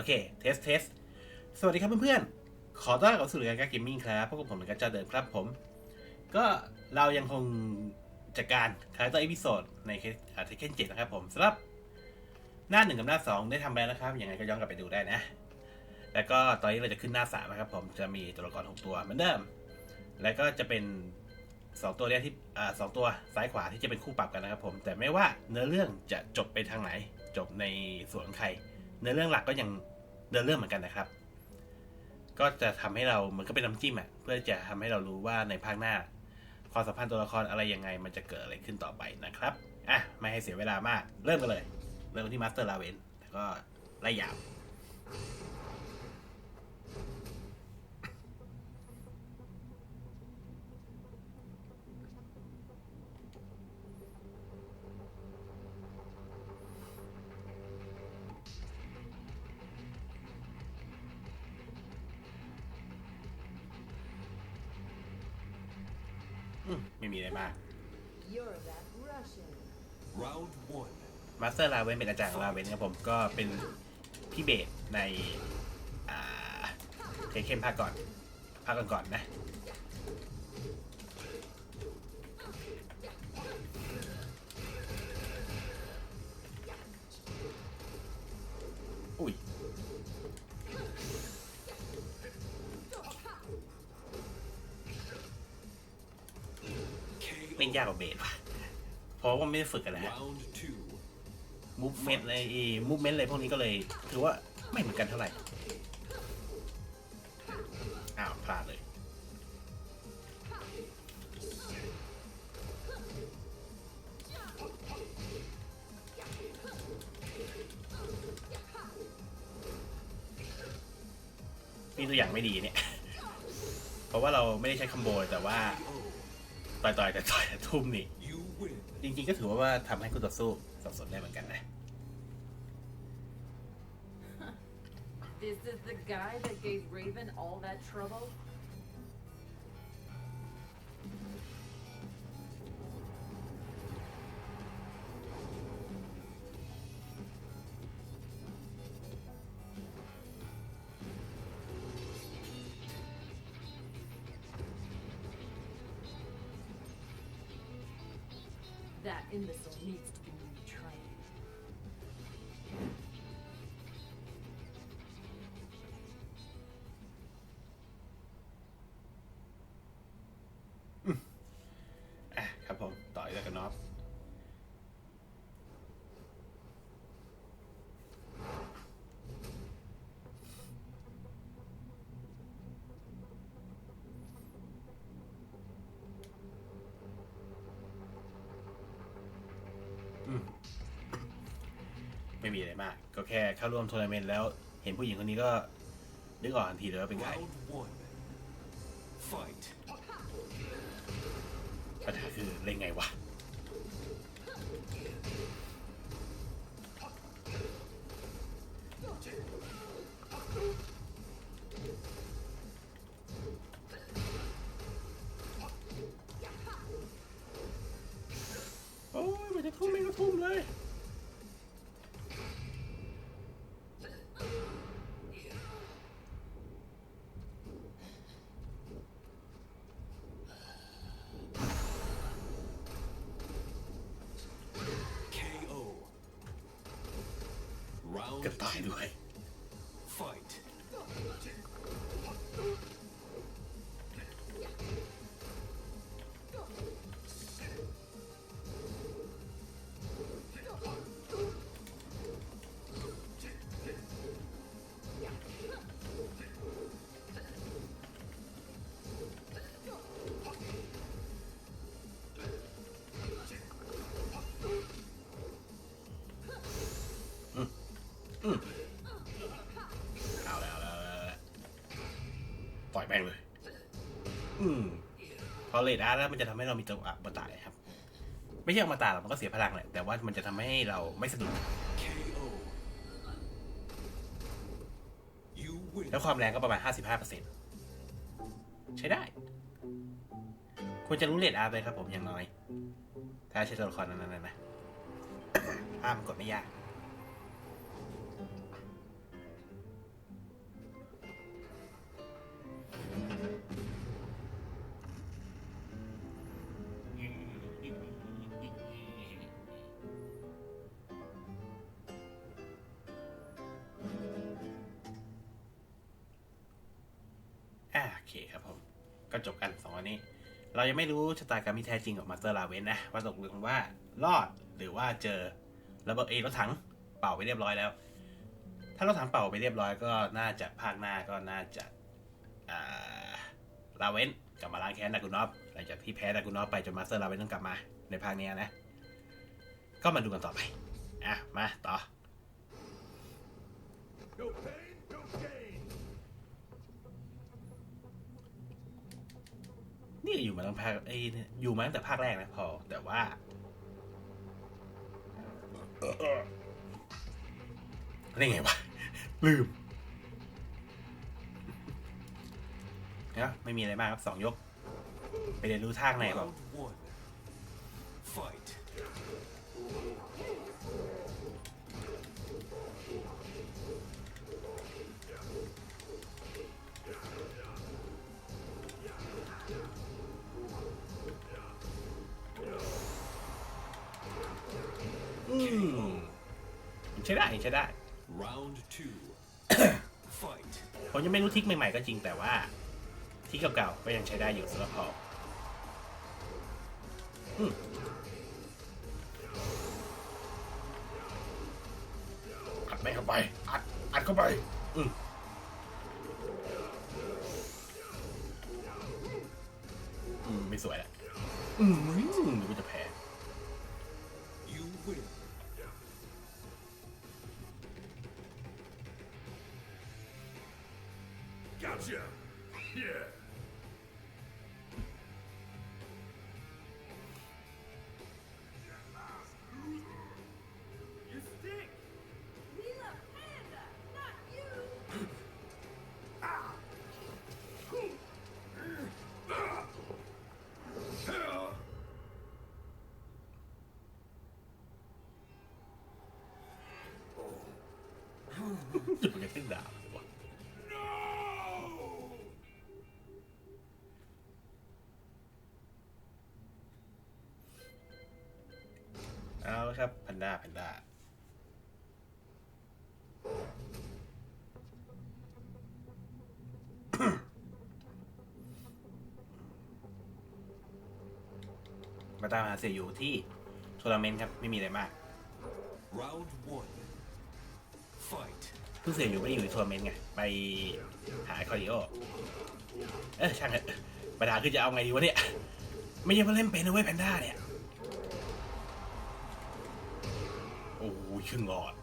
อเคเทสเทสสวัสดีครับเพื่อนๆ ขอต้อนรับเข้าสู่รายการเกมมิ่งครับพวกบผมเหมือนกันจ้าเดิมครับผม ก็เรายังคงจัดการคาแรคเตอร์อีพิโซดในเทคเคนเจ็ดนะครับผมสำหรับหน้าหนึ่งกับหน้าสองได้ทำไปแล้วนะครับ ยังไงก็ย้อนกลับไปดูได้นะ แล้วก็ตอนนี้เราจะขึ้นหน้าสามนะครับผมจะมีตัวละครหกตัวเหมือนเดิม แล้วก็จะเป็นสองตัวเนี้ยที่อ่าสองตัวซ้ายขวาที่จะเป็นคู่ปรับกันนะครับผมแต่ไม่ว่าเนื้อเรื่องจะจบไปทางไหนจบในส่วนของใคร เนื้อเรื่องหลักก็ยังเดินเรื่องเหมือนกันนะครับ ก็จะทำให้เราเหมือนก็เป็นน้ำจิ้มอะเพื่อจะทำให้เรารู้ว่าในภาคหน้า ความสัมพันธ์ตัวละครอะไรยังไง มันจะเกิดอะไรขึ้นต่อไปนะครับอะไม่ให้เสียเวลามาก เริ่มกันเลย เริ่มที่มาสเตอร์ลาเวนแล้วก็ไล่ยาว ไม่มีอะไรมาก You're that Russian. Round one. มาสเตอร์ลาเวนเป็นอาจารย์ของลาเวนครับผมก็เป็นพี่เบสในอ่าเทคเข้มภาคก่อนภาคก่อนๆนะ อุ้ย เป็น KO. ยากกว่าเบสว่ะเพราะว่าไม่ได้ฝึกกันนะฮะมูฟเมนต์อะไรมูฟเมนต์อะไรพวกนี้ก็เลย ถือว่าไม่เหมือนกันเท่าไหร่ อ้าวพลาดเลย นี่ตัวอย่างไม่ดีเนี่ย เพราะว่าเราไม่ได้ใช้คอมโบแต่ว่า ต่อยต่อยๆแต่ต่อยๆทุ่มนี่ You win. จริง ๆ ก็ถือว่าว่าทำให้คู่ต่อสู้สับสนได้เหมือนกันนะ This is the guy that gave Raven all that trouble? That imbecile needs to be retrained. อะครับผม ต่อยแล้วกันเนาะอืม ไม่มีอะไรมาก ก็แค่เข้าร่วมทัวร์นาเมนต์แล้ว เห็นผู้หญิงคนนี้ก็นึกออกทันทีเลยว่าเป็นใคร ปัญหาคือเล่นไงวะ Round กร เลดอาร์แล้วมันจะทำให้เรามีจัวะอมตะครับ ไม่ใช่อมตะหรอกมันก็เสียพลังแหละ แต่ว่ามันจะทำให้เราไม่สะดุดแล้วความแรงก็ประมาณ 55%ใช้ได้ ควรจะรู้เลดอาร์ไปครับผมอย่างน้อย ถ้าใช้ตัวละครนั้นๆนะภาพมันกดไม่ยาก ก็จบกันสองอันนี้ เรายังไม่รู้ชะตากรรมที่แท้จริงของมาสเตอร์ลาเวนนะว่าตกลงว่ารอดหรือว่าเจอระเบิดเอรถถังเป่าไปเรียบร้อยแล้ว ถ้ารถถังเป่าไปเรียบร้อยก็น่าจะภาคหน้าก็น่าจะลาเวนกลับมาล้างแค้นดากุนอฟหลังจากที่แพ้ดากุนอฟไปจนมาสเตอร์ลาเวนต้องกลับมาในภาคเนี้ยนะ ก็มาดูกันต่อไปอะมาต่อ นี่อยู่มาตั้งภาคเอ้ยอยู่มาตั้งแต่ภาคแรกนะพอ แต่ว่าได้ไงวะ ลืมนะไม่มีอะไรมากครับสองยก ไปเรียนรู้ทางไหนก่อน ใช้ได้ใช้ได้ Round two. Fight. ผมยังไม่รู้ทริกใหม่ๆก็จริงแต่ว่าทริกเก่าๆก็ยังใช้ได้อยู่สำหรับพออืมอัดไม่เข้าไป อัด อัดเข้าไป อืมอืม ไม่สวยละอืมหรือว่าจะแพ้ ดมันจะขึ้นดาววะเอาละครับแพนด้าแพนด้ามาตามหาเสียอยู่ที่ทัวร์นาเมนต์ครับ ไม่มีอะไรมาก Round one. Fight. เพิ่งเสียอยู่ไม่ได้อยู่ในทัวร์นาเมนต์ไง ไปหาคอริโอ เออช่างเถอะปัญหาคือจะเอาไงดีวะเนี่ย ไม่ใช่ว่าเล่นเป็นนะเว้ยแพนด้าเนี่ย โอ้ยชื่องอด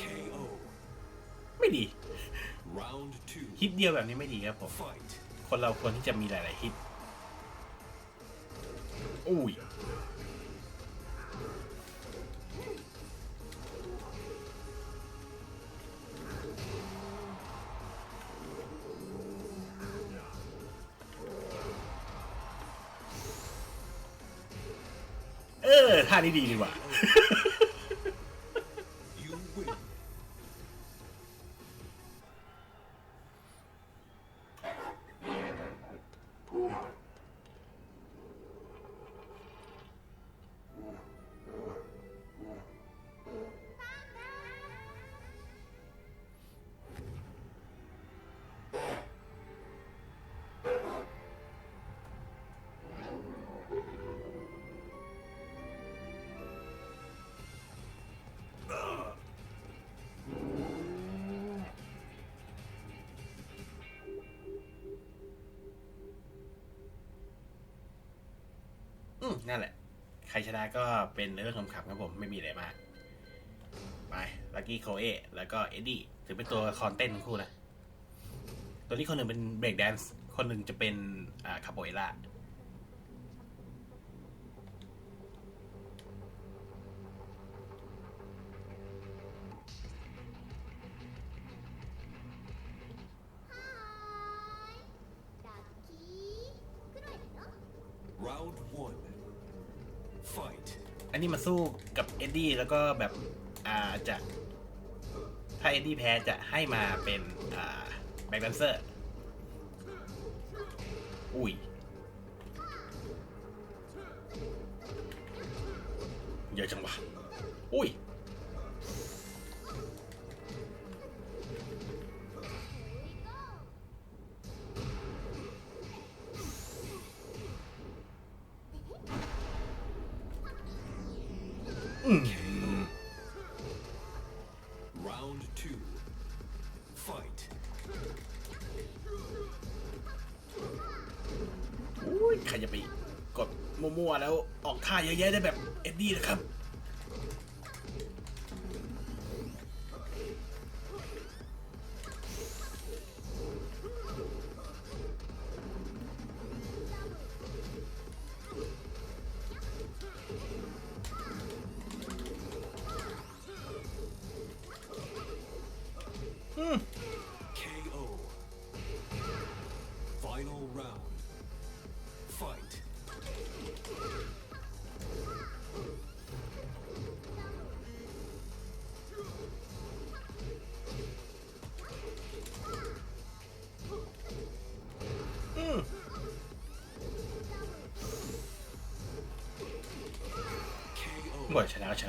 KO. ไม่ดี Round two. ฮิตเดียวแบบนี้ไม่ดีครับผม Fight. คนเราควรที่จะมีหลาย ๆ ฮิต อุ้ยเออท่านี้ดีดีกว่า นั่นแหละ ใครชนะก็เป็นเรื่องขำขับครับผมไม่มีอะไรมากไปลักกี้โคเอแล้วก็เอ็ดดี้ถือเป็นตัวคอนเต้นทั้งคู่นะตัวนี้คนหนึ่งเป็นเบรกแดนซ์คนหนึ่งจะเป็นอ่าคาโปเอล่า ดดี้แล้วก็แบบอ่าจะถ้าเอ็ดดี้แพ้จะให้มาเป็นอ่าแบ็กแดนเซอร์ อุ้ยยอะจังวะ อุ้ย ใครจะไปกดมั่วๆแล้วออกท่าเยอะแยะได้แบบเอ็ดดี้นะครับ KO. KO. หมดชนะก็ช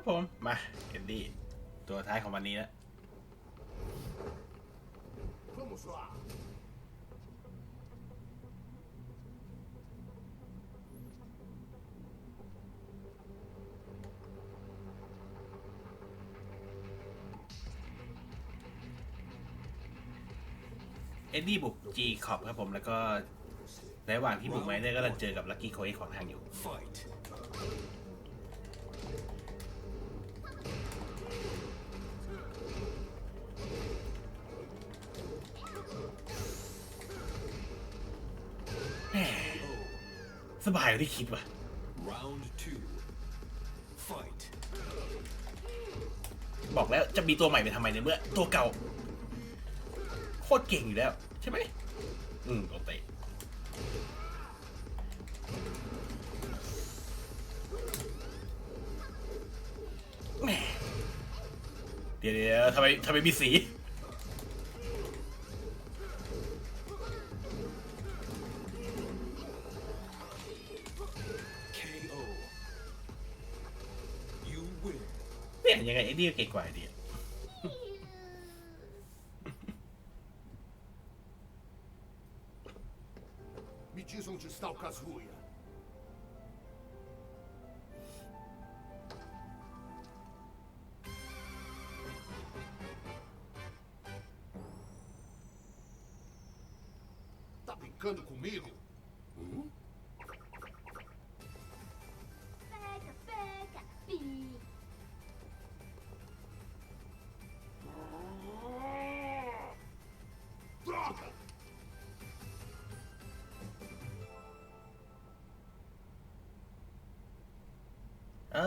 ครับผม มาเอ็ดดี้ตัวท้ายของวันนี้แล้วเอ็ดดี้บุกจีขอบครับผมแล้วก็ ในระหว่างที่บุกไว้เนี่ยก็กำลังเจอกับลักกี้โคเอของทางอยู่ บายกว่าที่คิดว่ะ Round two. Fight. บอกแล้วจะมีตัวใหม่ไปทำไมในเมื่อ ตัวเก่า โคตรเก่งอยู่แล้ว ใช่ไหม อืมโอเตะแหม่เดี๋ยวเดี๋ยวทำไมทำไมมีสี idea que é qual. Me diz onde está o Casruia.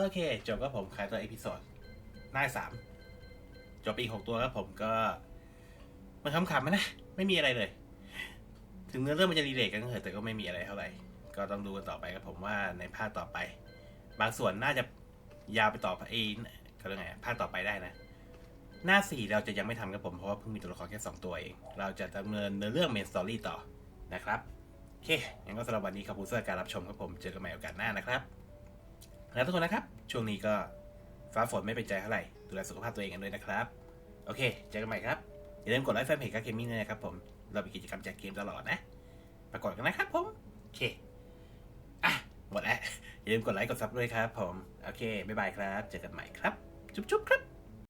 โอเค จบก็ผมคลายตัวเอพิโซดหน้าสามจบปีหกตัวครับผมก็ มันคำขำๆนะ ไม่มีอะไรเลย ถึงเนื้อเรื่องมันจะรีเลทกันก็เถอะแต่ก็ไม่มีอะไรเท่าไหร่ ก็ต้องดูกันต่อไปครับผมว่าในภาคต่อไป บางส่วนน่าจะยาวไปต่อเองเขาเรียกไงภาคต่อไปได้นะ หน้าสี่เราจะยังไม่ทำครับผมเพราะว่าเพิ่งมีตัวละครแค่สองตัวเอง เราจะดำเนินเนื้อเรื่องเมนสตอรี่ต่อนะครับโอเคงั้นก็สำหรับวันนี้ขอบคุณสำหรับการรับชมครับผม เจอกันใหม่โอกาสหน้านะครับ นะทุกคนนะครับ ช่วงนี้ก็ฟ้าฝนไม่เป็นใจเท่าไหร่ ดูแลสุขภาพตัวเองกันด้วยนะครับ โอเค เจอกันใหม่ครับ อย่าลืมกดไลค์แฟนเพจกาเกมมิ่งด้ยนะครับผม เรามีกิจกรรมแจกเกมตลอดนะมากดกันนะครับผม โอเค อะ หมดแล้ว อย่าลืมกดไลค์กดซับด้วยครับผม โอเค บ๊ายบายครับ เจอกันใหม่ครับ จุ๊บๆครับ